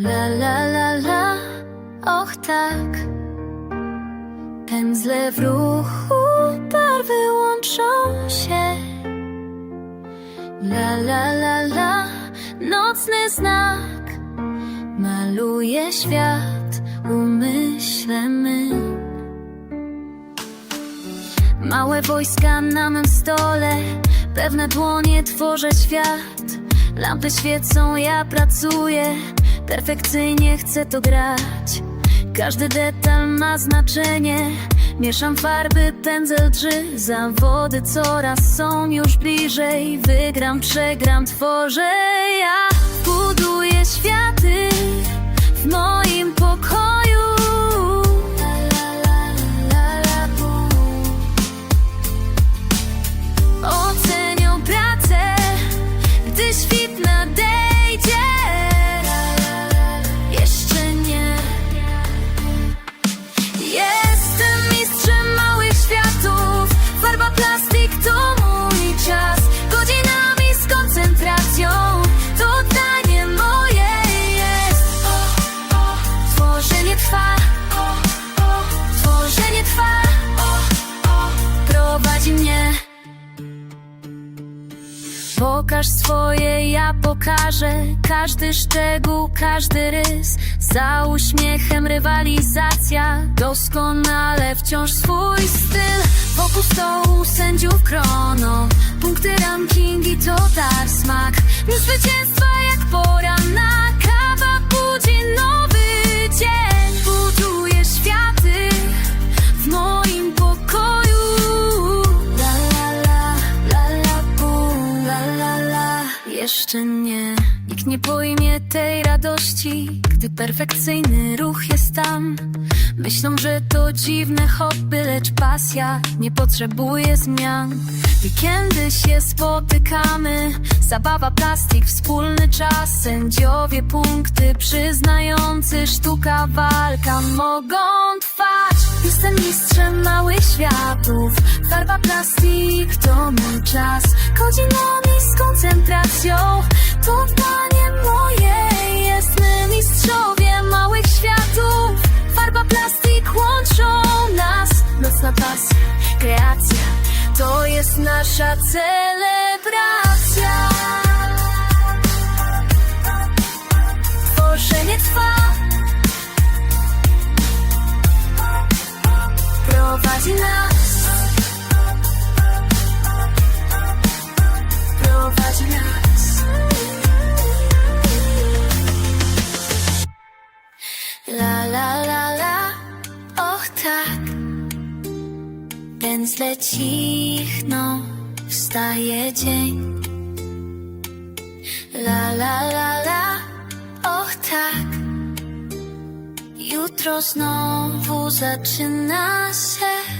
La la la la, och tak. Pędzle w ruchu, barwy łączą się. La la la la, nocny znak. Maluje świat, umyśle my Małe wojska na mym stole, pewne dłonie tworzę świat. Lampy świecą, ja pracuję, perfekcyjnie chcę to grać. Każdy detal ma znaczenie, mieszam farby, pędzel drży. Zawody coraz są już bliżej, wygram, przegram, tworzę ja. Buduję światy w moim pokoju. Ocenią pracę, gdy świt Pokaż swoje, ja pokażę. Każdy szczegół, każdy rys. Za uśmiechem rywalizacja. Doskonale wciąż swój styl. Wokół stołu sędziów krono. Punkty, rankingi to dar smak. Zwycięstwa Jeszcze nie, nikt nie pojmie tej radości Gdy perfekcyjny ruch jest tam. Myślą, że to dziwne hobby, lecz pasja nie potrzebuje zmian. Weekendy się spotykamy Zabawa, plastik, wspólny czas. Sędziowie punkty przyznający Sztuka, walka mogą trwać. Jestem mistrzem małych światów. Farba, plastik to mój czas. Godzinami z koncentracją To danie moje jest My mistrzowie małych światów. Farba, plastik łączą nas Nocna pasja, kreacja To jest nasza celebracja. Tworzenie trwa. Prowadzi nas Tak. Pędzle cichną Wstaje dzień. La la la la Och tak. Jutro znowu zaczyna się